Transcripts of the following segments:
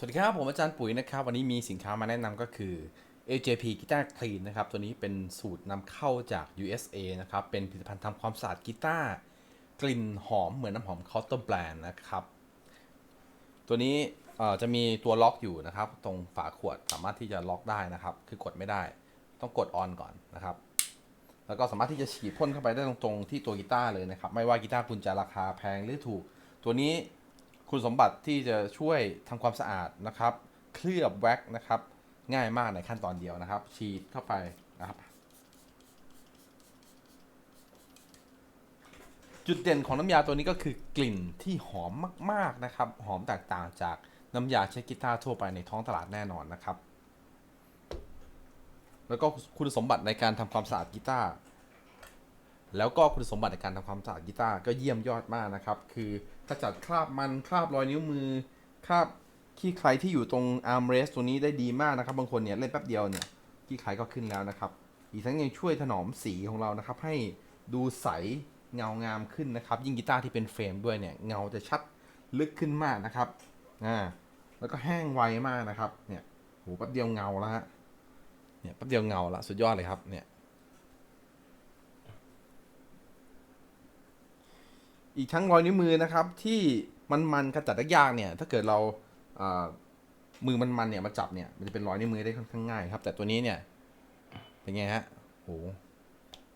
สวัสดีครับ ผมอาจารย์ปุ๋ยนะครับ วันนี้มีสินค้ามาแนะนำก็คือ AJP Guitar Clean นะครับ ตัวนี้เป็นสูตรนำเข้าจาก USA นะครับ เป็นผลิตภัณฑ์ทำความสะอาดกีตาร์กลิ่นหอมเหมือนน้ำหอม Cotton Brand นะครับ ตัวนี้จะมีตัวล็อกอยู่นะครับ ตรงฝาขวดสามารถที่จะล็อกได้นะครับ คือกดไม่ได้ ต้องกดออนก่อนนะครับ แล้วก็สามารถที่จะฉีดพ่นเข้าไปได้ตรงๆที่ตัวกีตาร์เลยนะครับ ไม่ว่ากีตาร์คุณจะราคาแพงหรือถูก ตัวนี้ คุณสมบัติที่จะช่วยทำความสะอาดนะครับ เคลือบแว็กซ์นะครับ ง่ายมากในขั้นตอนเดียวนะครับ ฉีดเข้าไปนะครับ จุดเด่นของน้ำยาตัวนี้ก็คือกลิ่นที่หอมมากๆนะครับ หอมแตกต่างจากน้ำยาเช็ดกีตาร์ทั่วไปในท้องตลาดแน่นอนนะครับ แล้วก็คุณสมบัติในการทำความสะอาดกีตาร์ แล้วก็คุณสมบัติในการทำความสะอาดกีตาร์ก็เยี่ยมยอดมากนะครับ คือขจัดคราบมันคราบรอยนิ้วมือคราบขี้ใครที่อยู่ตรงอาร์มเรสตัวนี้ได้ดีมากนะครับ บางคนเนี่ยเล่นแป๊บเดียวเนี่ยขี้ใครก็ขึ้นแล้วนะครับ อีกทั้งยังช่วยถนอมสีของเรานะครับ ให้ดูใสเงางามขึ้นนะครับ ยิ่งกีตาร์ที่เป็นเฟรมด้วยเนี่ยเงาจะชัดลึกขึ้นมากนะครับอ่าแล้วก็แห้งไวมากนะครับ เนี่ยโหแป๊บเดียวเงาแล้วฮะเนี่ยแป๊บเดียวเงาละสุดยอดเลยครับเนี่ย อีกทั้งรอยนิ้วมือนะครับ ที่มันมันๆกระจัดยากเนี่ย ถ้าเกิดเราเอ่อมือมันมันเนี่ยมาจับเนี่ยมันจะเป็นรอยนิ้วมือได้ค่อนข้างง่ายครับ แต่ตัวนี้เนี่ยเป็นไงฮะโห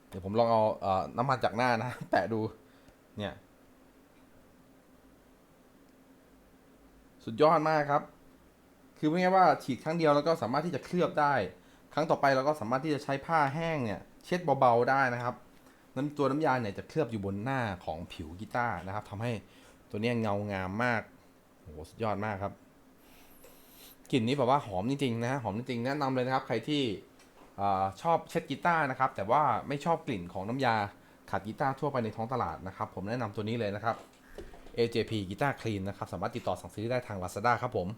เดี๋ยวผมลองเอาเอ่อน้ำมันจากหน้านะ แตะดูเนี่ย สุดยอดมากครับ คือไม่ใช่ว่าฉีดครั้งเดียวแล้วก็สามารถที่จะเคลือบได้ ครั้งต่อไปเราก็สามารถที่จะใช้ผ้าแห้งเนี่ย เช็ดเบาๆได้นะครับ น้ำตัวน้ำยาเนี่ยจะเคลือบอยู่บนหน้าของผิวกีตาร์นะครับทำให้ตัวเนี้ยเงางามมากโหสุดยอดมากครับกลิ่นนี้แบบว่าหอมจริงๆนะหอมจริงๆแนะนำเลยนะครับ ใครที่อชอบเช็ดกีตาร์นะครับ แต่ว่าไม่ชอบกลิ่นของน้ำยาขัดกีตาร์ทั่วไปในท้องตลาดนะครับ ผมแนะนำตัวนี้เลยนะครับ AJP กีตาร์คลีนนะครับ สามารถติดต่อสั่งซื้อได้ทาง Lazada ครับผม